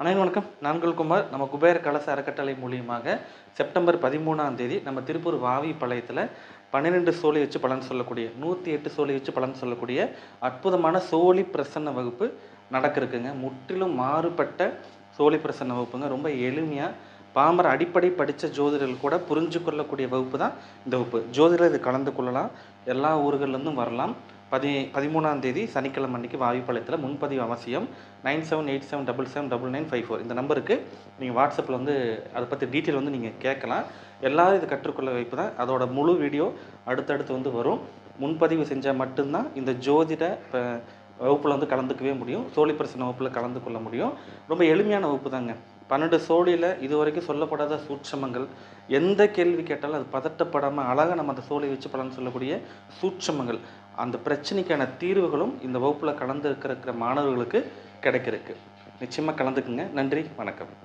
அனைவரும் வணக்கம். நான்குல் குமார். நம்ம குபேர கலச அறக்கட்டளை மூலியமாக செப்டம்பர் பதிமூணாம் தேதி நம்ம திருப்பூர் வாவி பாளையத்தில் பன்னிரெண்டு சோழி வச்சு பலன் சொல்லக்கூடிய நூற்றி எட்டு சோழி வச்சு பலன் சொல்லக்கூடிய அற்புதமான சோழி பிரசன்ன வகுப்பு நடக்கிருக்குங்க முற்றிலும் மாறுபட்ட சோழி பிரசன்ன வகுப்புங்க. ரொம்ப எளிமையாக பாமர அடிப்படை படித்த ஜோதிடர்கள் கூட புரிஞ்சு கொள்ளக்கூடிய வகுப்பு தான் இந்த வகுப்பு. ஜோதிடர் இது கலந்து கொள்ளலாம். எல்லா ஊர்கள்லேருந்தும் வரலாம். பதி பதிமூணாம் தேதி சனிக்கிழமை அன்னைக்கு வாயுப்பாளையத்தில் முன்பதிவு அவசியம். Nine seven eight seven double seven double nine five four. இந்த நம்பருக்கு நீங்கள் வாட்ஸ்அப்பில் வந்து அதை பற்றி டீட்டெயில் வந்து நீங்கள் கேட்கலாம். எல்லோரும் இது கற்றுக்கொள்ள வைப்பு தான் அதோட முழு வீடியோ அடுத்தடுத்து வந்து வரும். முன்பதிவு செஞ்சால் மட்டும்தான் இந்த ஜோதிட இப்போ வகுப்பில் வந்து கலந்துக்கவே முடியும். சோழி பிரசன வகுப்பில் கலந்து கொள்ள முடியும். ரொம்ப எளிமையான வகுப்பு தாங்க பன்னெண்டு சோழியில் இது வரைக்கும் சொல்லப்படாத சூட்சமங்கள். எந்த கேள்வி கேட்டாலும் அது பதட்டப்படாமல் அழகாக நம்ம அந்த சோழி வச்சு பலன் சொல்லக்கூடிய சூட்சமங்கள். அந்த பிரச்சனைக்கான தீர்வுகளும் இந்த வகுப்பில் கலந்து இருக்கிற மாணவர்களுக்கு கிடைக்கிறதுக்கு. நிச்சயமாக கலந்துக்குங்க. நன்றி. வணக்கம்.